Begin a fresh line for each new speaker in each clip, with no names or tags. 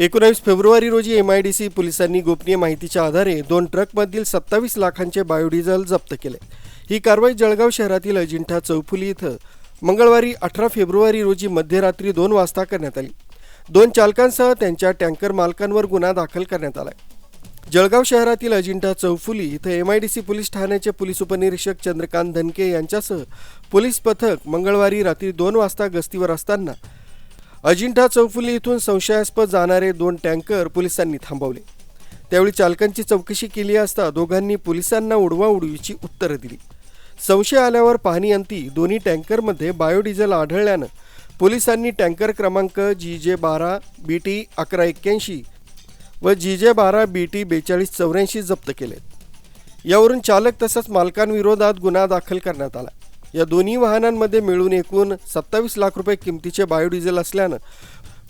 एकोणावीस फेब्रुवारी रोजी M I D C पोलिसांनी गोपनीय माहितीच्या आधारे दोन ट्रकमधील सत्तावीस लाखांचे बायोडिझेल जप्त केले. ही कारवाई जळगाव शहरातील अजिंठा चौफुली इथं मंगळवारी अठरा फेब्रुवारी रोजी मध्यरात्री दोन वाजता करण्यात आली. दोन चालकांसह त्यांच्या टँकर मालकांवर गुन्हा दाखल करण्यात आला जळगाव शहरातील अजिंठा चौफुली इथं M I D C police ठाण्याचे पोलीस उपनिरीक्षक चंद्रकांत धनके यांच्यासह पोलीस पथक मंगळवारी रात्री दोन वाजता गस्तीवर असताना अजिंठा चौफुली इथून संशयास्पद जाणारे दोन टँकर पोलिसांनी थांबवले. त्यावेळी चालकांची चौकशी केली असता दोघांनी पोलिसांना उडवाउडवीची उत्तरं दिली. संशय आल्यावर पाहणीअंती दोन्ही टँकरमध्ये बायोडिझेल आढळल्यानं पोलिसांनी टँकर क्रमांक जी जे बारा बी टी अकरा एक्क्याऐंशी व जी जे बारा बी टी बेचाळीस चौऱ्याऐंशी जप्त केले यावरून चालक तसंच मालकांविरोधात गुन्हा दाखल करण्यात आला. या दोन्ही वाहनांमध्ये मिळून एकूण सत्तावीस लाख रुपये किमतीचे बायोडिझेल असल्यानं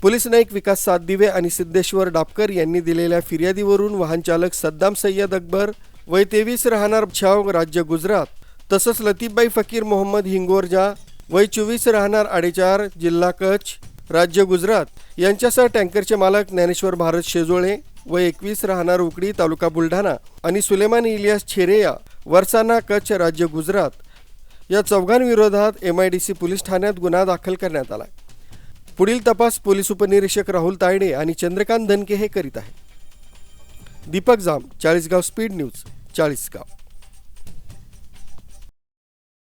पोलीस नाईक विकास सातदिवे आणि सिद्धेश्वर डापकर यांनी दिलेल्या फिर्यादीवरून वाहन चालक सद्दाम सय्यद अकबर वय तेवीस राहणार छाव राज्य गुजरात तसंच लतीफबाई फकीर मोहम्मद हिंगोरजा वय चोवीस राहणार आडेचार जिल्हा कच्छ राज्य गुजरात यांच्यासह टँकरचे मालक ज्ञानेश्वर भारत शेजोळे व एकवीस राहणार उकडी तालुका बुलढाणा आणि सुलेमान इलियास छेरेया वरसाना कच्छ राज्य गुजरात या चौघांविरोधात M I D C police ठाण्यात गुन्हा दाखल करण्यात आला पुढील तपास पोलीस उपनिरीक्षक राहुल तायडे आणि चंद्रकांत धनके हे करीत आहेत. Deepak Jaam Chalisgaon speed news Chalisgaon.